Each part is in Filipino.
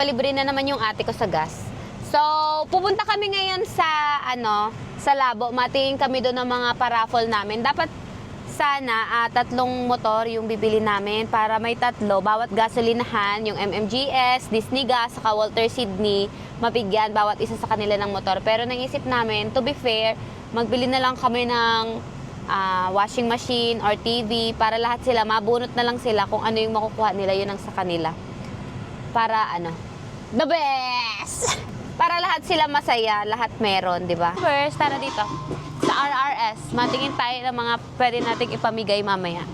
Libre na naman yung ate ko sa gas. So, pupunta kami ngayon sa, ano, sa labo. Matingin kami doon ng mga paraffle namin. Dapat sana ah, tatlong motor yung bibili namin para may tatlo. Bawat gasolinahan, yung MMGS, Disney Gas, saka Walter Sydney, mabigyan bawat isa sa kanila ng motor. Pero naisip namin, to be fair, magbili na lang kami ng ah, washing machine or TV para lahat sila, mabunot na lang sila kung ano yung makukuha nila, yun ang sa kanila para ano, the best! Para lahat sila masaya, lahat meron, di ba? First, tara dito. Sa RRS, matingin tayo ng mga pwede nating ipamigay mamaya.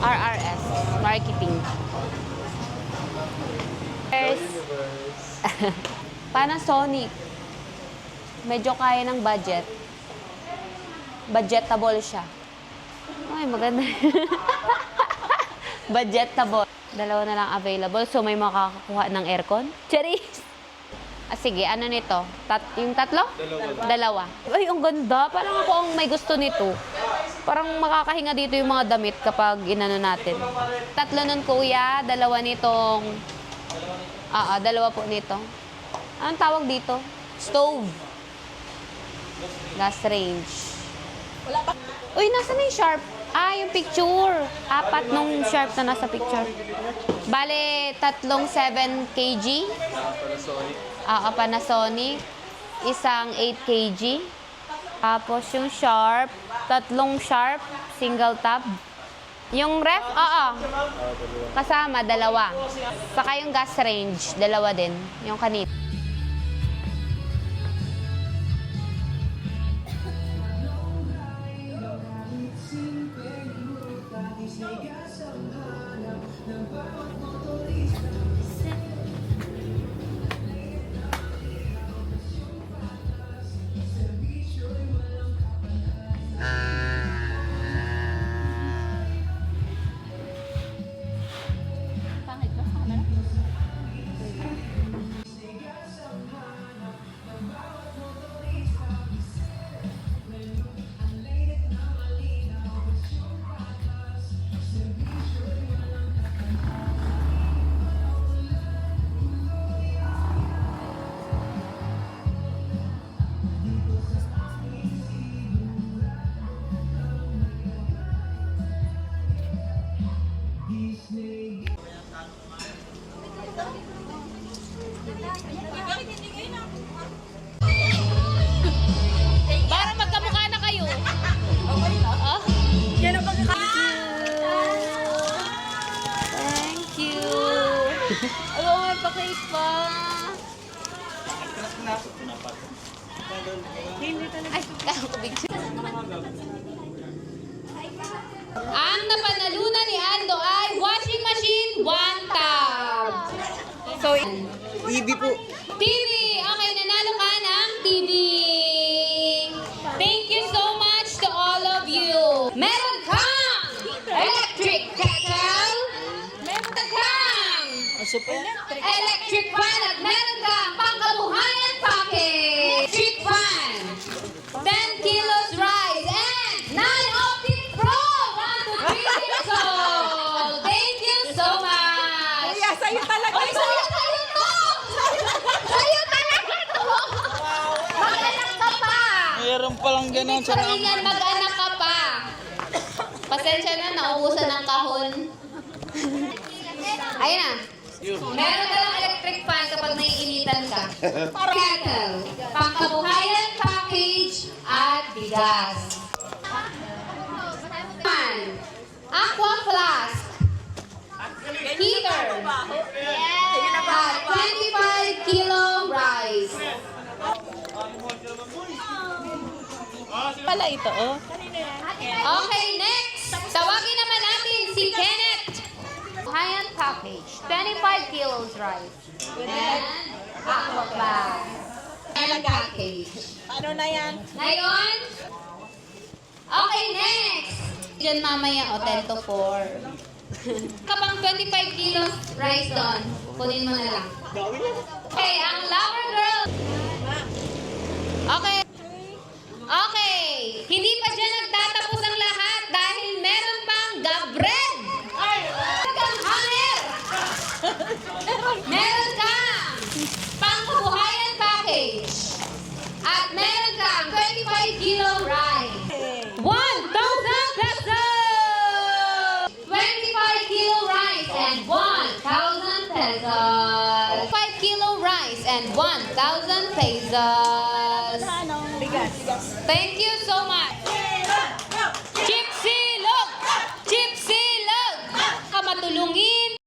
RRS, marketing. First, Panasonic. Medyo kaya ng budget. Budgetable siya. Ay, maganda. Budgetable. Dalawa na lang available. So, may makakakuha ng aircon. Charis! Ah, sige, ano nito? Tat yung tatlo? Dalawa. Ay, ang ganda. Parang ako ang may gusto nito. Parang makakahinga dito yung mga damit kapag inano natin. Tatlo nun, kuya. Dalawa nitong... Ah, ah, dalawa po nito. Anong tawag dito? Stove. Gas range. Uy, nasa na yung sharp? Ah, yung picture. Apat nung sharp na nasa picture. Bale, tatlong 7 kg. Ah, ah, Panasonic. Isang 8 kg. Tapos yung sharp, tatlong sharp, single tab. Yung ref, oo. Kasama, dalawa. Saka yung gas range, dalawa din. Yung kanina. Para Ay, kaya ko bigyan. Ang napanalunan ni Ando ay washing machine, one tab. So, TV po. TV! Okay, nanalo ka ng TV! Thank you so much to all of you! Meron kang electric kettle! Meron kang electric fan at meron kang pangkabuhayan package! Electric fan! 10 kilos rice and 9 Optic Pro! 1 to 3 years old! Thank you so much! Kuya, sa'yo talaga Ay, ito. sa'yo, sa'yo to! Sa'yo talaga to! Mag-anak ka pa! Ganun Ibig sa naman. sabihin, mag-anak ka pa. Pasensya na, naubusan ng kahon. Ayun na. Meron ka lang electric fan kapag naiinitan ka. Kettle, pangkabuhayan package, at bigas. Fan, aqua flask, heater, at 25 kilo rice. Pala ito, oh. Okay, next. Tawagin naman natin si Kenneth. High-end package. 25 kilos rice. And aqua flask. And package. Ano na yan? Ngayon, okay, next. Diyan mamaya, o, 10 to 4. Kapang 25 kilos rice doon, kunin mo na lang. Okay, ang lover girl. Okay. Okay. Hindi pa dyan nagtatapos ang lahat dahil meron pang gabred. Meron kang hanger. Meron kang pesos. 5 kilo rice and 1,000 pesos. Bigas. Thank you so much.